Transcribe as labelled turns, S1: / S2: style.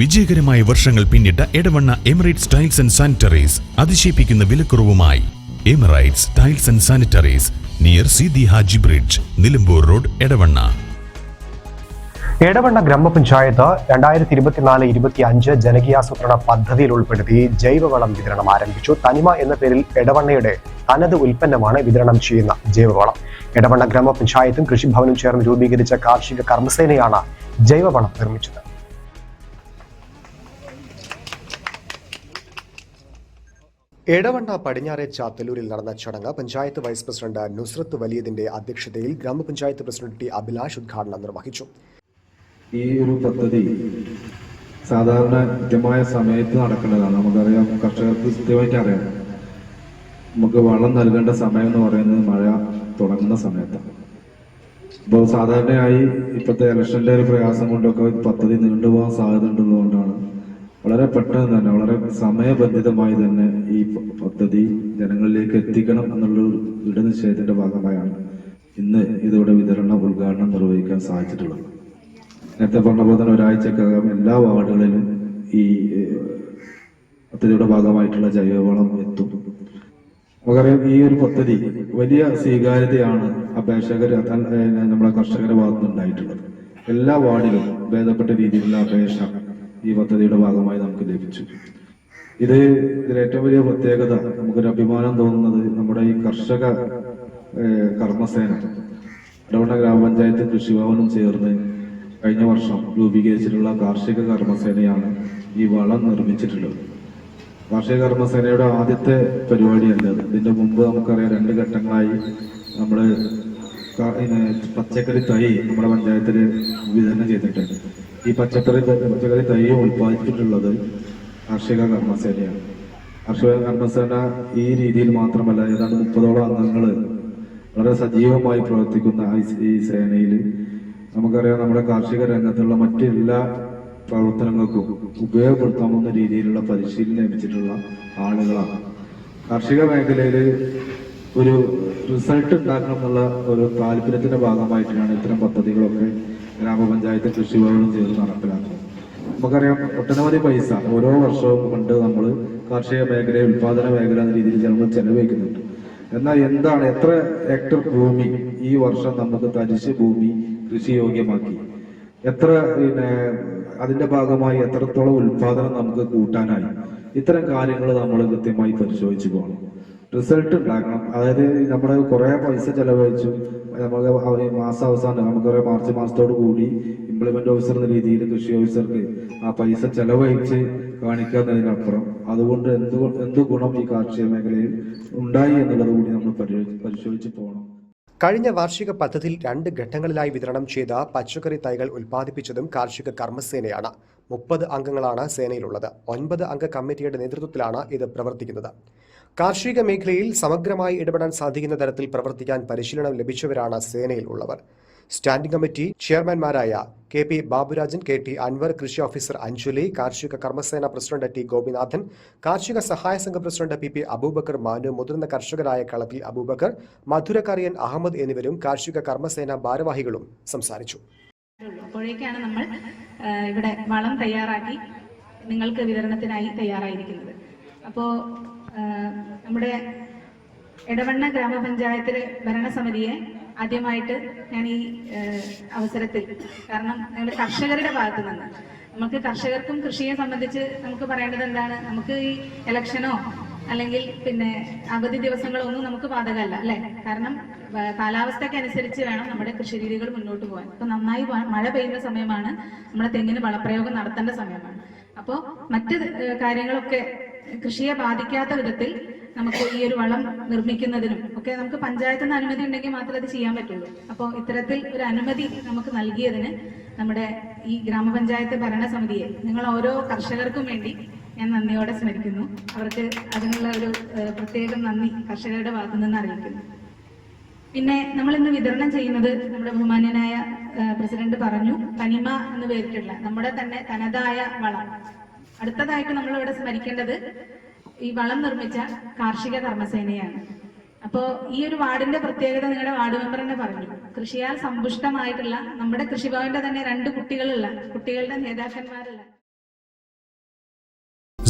S1: വിജയകരമായ വർഷങ്ങൾ പിന്നിട്ട Edavanna Emirates tiles and sanitaries അതിശയിപ്പിക്കുന്ന വിലക്കുറവുമായി. Emirates tiles and sanitaries near Sidi Haji bridge Nilambur road Edavanna.
S2: Edavanna grama panchayat രണ്ടായിരത്തി ഇരുപത്തിനാല് ഇരുപത്തി അഞ്ച് ജനകീയാസൂത്രണ പദ്ധതിയിൽ ഉൾപ്പെടുത്തി ജൈവവളം വിതരണം ആരംഭിച്ചു. തനിമ എന്ന പേരിൽ എടവണ്ണയുടെ തനത് ഉൽപ്പന്നമാണ് വിതരണം ചെയ്യുന്ന ജൈവവളം. എടവണ്ണ ഗ്രാമപഞ്ചായത്തും കൃഷിഭവനും ചേർന്ന് രൂപീകരിച്ച കാർഷിക കർമ്മസേനയാണ് ജൈവവളം നിർമ്മിച്ചത്. എടവണ്ണ പടിഞ്ഞാറെ ചാത്തല്ലൂരിൽ നടന്ന ചടങ്ങ് പഞ്ചായത്ത് വൈസ് പ്രസിഡന്റ് നുസ്രത്ത് വലിയതിന്റെ അധ്യക്ഷതയിൽ ഗ്രാമപഞ്ചായത്ത് പ്രസിഡന്റ് ടി അഭിലാഷ് ഉദ്ഘാടനം നിർവഹിച്ചു.
S3: ഈ ഒരു പദ്ധതി സാധാരണ കൃത്യമായ സമയത്ത് നടക്കേണ്ടതാണ് നമുക്കറിയാം കർഷകർക്ക് കൃത്യമായിട്ട് അറിയാം. നമുക്ക് വളം നൽകേണ്ട സമയം എന്ന് പറയുന്നത് മഴ തുടങ്ങുന്ന സമയത്താണ്. അപ്പോൾ സാധാരണയായി ഇപ്പോഴത്തെ ഇലക്ഷന്റെ ഒരു പ്രയാസം കൊണ്ടൊക്കെ പദ്ധതി നീണ്ടുപോകാൻ സാധ്യത ഉള്ളതുകൊണ്ടാണ് വളരെ പെട്ടെന്ന് തന്നെ വളരെ സമയബന്ധിതമായി തന്നെ ഈ പദ്ധതി ജനങ്ങളിലേക്ക് എത്തിക്കണം എന്നുള്ള ദൃഢനിശ്ചയത്തിന്റെ ഭാഗമായാണ് ഇന്ന് ഇതോടെ വിതരണ ഉദ്ഘാടനം നിർവഹിക്കാൻ സാധിച്ചിട്ടുള്ളത്. നേരത്തെ പറഞ്ഞ പോലെ തന്നെ ഒരാഴ്ചക്കകം എല്ലാ വാർഡുകളിലും ഈ പദ്ധതിയുടെ ഭാഗമായിട്ടുള്ള ജൈവവളം എത്തും. നമുക്കറിയാം ഈ ഒരു പദ്ധതി വലിയ സ്വീകാര്യതയാണ് അപേക്ഷകർ നമ്മുടെ കർഷകരുടെ ഭാഗത്തുനിന്നുണ്ടായിട്ടുള്ളത്. എല്ലാ വാർഡിലും ഭേദപ്പെട്ട രീതിയിലുള്ള അപേക്ഷ ഈ പദ്ധതിയുടെ ഭാഗമായി നമുക്ക് ലഭിച്ചു. ഇത് ഇതിലേറ്റവും വലിയ പ്രത്യേകത നമുക്കൊരു അഭിമാനം തോന്നുന്നത് നമ്മുടെ ഈ കർഷക കർമ്മസേന ഇടവണ്ണ ഗ്രാമപഞ്ചായത്ത് കൃഷിഭവനും ചേർന്ന് കഴിഞ്ഞ വർഷം രൂപീകരിച്ചിട്ടുള്ള കാർഷിക കർമ്മസേനയാണ് ഈ വളം നിർമ്മിച്ചിട്ടുള്ളത്. കാർഷിക കർമ്മസേനയുടെ ആദ്യത്തെ പരിപാടിയല്ല ഇത്. ഇതിന്റെ മുമ്പ് നമുക്കറിയാം രണ്ട് ഘട്ടങ്ങളായി നമ്മൾ ക- പച്ചക്കറി തൈ നമ്മുടെ പഞ്ചായത്തിൽ വിതരണം ചെയ്തിട്ടുണ്ട്. ഈ പച്ചക്കറി പച്ചക്കറി തൈ ഉൽപ്പാദിപ്പിച്ചിട്ടുള്ളത് കാർഷിക കർമ്മസേനയാണ്. കർഷക കർമ്മസേന ഈ രീതിയിൽ മാത്രമല്ല ഏതാണ്ട് മുപ്പതോളം അംഗങ്ങൾ വളരെ സജീവമായി പ്രവർത്തിക്കുന്ന ഈ സേനയിൽ നമുക്കറിയാം നമ്മുടെ കാർഷിക രംഗത്തുള്ള മറ്റെല്ലാ പ്രവർത്തനങ്ങൾക്കും ഉപയോഗപ്പെടുത്താവുന്ന രീതിയിലുള്ള പരിശീലനം ലഭിച്ചിട്ടുള്ള ആളുകളാണ്. കാർഷിക മേഖലയിൽ ഒരു റിസൾട്ട് ഉണ്ടാക്കണം എന്നുള്ള ഒരു താല്പര്യത്തിന്റെ ഭാഗമായിട്ടാണ് ഇത്തരം പദ്ധതികളൊക്കെ ഗ്രാമപഞ്ചായത്ത് കൃഷി കൃഷിഭവനും ചെയ്ത് നടപ്പിലാക്കുന്നത്. നമുക്കറിയാം ഒട്ടനവധി പൈസ ഓരോ വർഷവും കൊണ്ട് നമ്മൾ കാർഷിക മേഖല ഉൽപാദന മേഖല എന്ന രീതിയിൽ നമ്മൾ ചെലവഴിക്കുന്നുണ്ട്. എന്നാൽ എന്താണ് എത്ര ഹെക്ടർ ഭൂമി ഈ വർഷം നമുക്ക് തരിശ് ഭൂമി കൃഷിയോഗ്യമാക്കി എത്ര പിന്നെ അതിന്റെ ഭാഗമായി എത്രത്തോളം ഉൽപാദനം നമുക്ക് കൂട്ടാനായി? ഇത്തരം കാര്യങ്ങൾ നമ്മൾ കൃത്യമായി പരിശോധിച്ചു പോകണം. റിസൾട്ട് ഉണ്ടാക്കണം. അതായത് നമ്മുടെ കുറെ പൈസ ചെലവഴിച്ചു. നമുക്ക് മാസം അവസാനം നമുക്ക് നമുക്കറിയാം മാർച്ച് മാസത്തോട് കൂടി ഇംപ്ലിമെന്റ് ഓഫീസർ എന്ന രീതിയിൽ കൃഷി ഓഫീസർക്ക് ആ പൈസ ചെലവഴിച്ച് കാണിക്കുന്നതിനപ്പുറം അതുകൊണ്ട് എന്ത് എന്ത് ഗുണം ഈ കാർഷിക മേഖലയിൽ ഉണ്ടായി എന്നുള്ളത് കൂടി നമ്മൾ പരിശോധിച്ച് പോകണം
S2: കഴിഞ്ഞ വാർഷിക പദ്ധതിയിൽ രണ്ട് ഘട്ടങ്ങളിലായി വിതരണം ചെയ്ത പച്ചക്കറി തൈകൾ ഉൽപ്പാദിപ്പിച്ചതും കാർഷിക കർമ്മസേനയാണ്. മുപ്പത് അംഗങ്ങളാണ് സേനയിലുള്ളത്. ഒൻപത് അംഗ കമ്മിറ്റിയുടെ നേതൃത്വത്തിലാണ് ഇത് പ്രവർത്തിക്കുന്നത്. കാർഷിക മേഖലയിൽ സമഗ്രമായി ഇടപെടാൻ സാധിക്കുന്ന തരത്തിൽ പ്രവർത്തിക്കാൻ പരിശീലനം ലഭിച്ചവരാണ് സേനയിൽ ഉള്ളവർ. Standing committee ചെയർമാൻമാരായ K P Baburajan K T Anwar കൃഷി ഓഫീസർ അഞ്ജലി കാർഷിക കർമ്മസേന പ്രസിഡന്റ് ടി ഗോപിനാഥൻ കാർഷിക സഹായ സംഘ president P P Abubacker Manu മുതിർന്ന കർഷകരായ കളത്തിൽ അബൂബക്കർ മധുരക്കറിയൻ അഹമ്മദ് എന്നിവരും കാർഷിക കർമ്മസേന ഭാരവാഹികളും സംസാരിച്ചു.
S4: അപ്പോഴേക്കാണ് നമ്മൾ ഇവിടെ വളം തയ്യാറാക്കി നിങ്ങൾക്ക് വിതരണത്തിനായി തയ്യാറായിരിക്കുന്നത്. അപ്പോൾ നമ്മുടെ എടവണ്ണ ഗ്രാമപഞ്ചായത്തിലെ ഭരണസമിതിയെ ആദ്യമായിട്ട് ഞാൻ ഈ അവസരത്തിൽ കാരണം ഞങ്ങൾ കർഷകരുടെ ഭാഗത്ത് നിന്ന്. നമുക്ക് കർഷകർക്കും കൃഷിയെ സംബന്ധിച്ച് നമുക്ക് പറയേണ്ടത് എന്താണ്? നമുക്ക് ഈ ഇലക്ഷനോ അല്ലെങ്കിൽ പിന്നെ അവധി ദിവസങ്ങളൊന്നും നമുക്ക് ബാധകമല്ല അല്ലെ? കാരണം കാലാവസ്ഥയ്ക്ക് അനുസരിച്ച് വേണം നമ്മുടെ കൃഷി രീതികൾ മുന്നോട്ട് പോകാൻ. ഇപ്പൊ നന്നായി മഴ പെയ്യുന്ന സമയമാണ് നമ്മുടെ തെങ്ങിന് വളപ്രയോഗം നടത്തേണ്ട സമയമാണ്. അപ്പോൾ മറ്റ് കാര്യങ്ങളൊക്കെ കൃഷിയെ ബാധിക്കാത്ത വിധത്തിൽ നമുക്ക് ഈ ഒരു വളം നിർമ്മിക്കുന്നതിനും ഒക്കെ നമുക്ക് പഞ്ചായത്തിൽ നിന്ന് അനുമതി ഉണ്ടെങ്കിൽ മാത്രമേ അത് ചെയ്യാൻ പറ്റുള്ളൂ. അപ്പോൾ ഇത്തരത്തിൽ ഒരു അനുമതി നമുക്ക് നൽകിയതിന് നമ്മുടെ ഈ ഗ്രാമപഞ്ചായത്ത് ഭരണസമിതിയെ നിങ്ങൾ ഓരോ കർഷകർക്കും വേണ്ടി ഞാൻ നന്ദിയോടെ സ്മരിക്കുന്നു അവർക്ക് അതിനുള്ള ഒരു പ്രത്യേക നന്ദി കർഷകരുടെ ഭാഗത്തു നിന്ന് അറിയിക്കുന്നു. പിന്നെ നമ്മൾ ഇന്ന് വിതരണം ചെയ്യുന്നത് നമ്മുടെ ബഹുമാന്യനായ പ്രസിഡന്റ് പറഞ്ഞു തനിമ എന്ന് പേരിട്ടുള്ള നമ്മുടെ തന്നെ തനതായ വളം. അടുത്തതായിട്ട് നമ്മൾ ഇവിടെ സ്മരിക്കേണ്ടത് ഈ വളം നിർമ്മിച്ച കാർഷിക കർമ്മസേനയാണ്. അപ്പോ ഈ ഒരു വാർഡിന്റെ പ്രത്യേകത നിങ്ങളുടെ വാർഡ് മെമ്പർ തന്നെ പറഞ്ഞു. കൃഷിയാൽ സമ്പുഷ്ടമായിട്ടുള്ള നമ്മുടെ കൃഷിഭവന്റെ തന്നെ രണ്ട് കുട്ടികളുള്ള കുട്ടികളുടെ നേതാക്കന്മാരുള്ള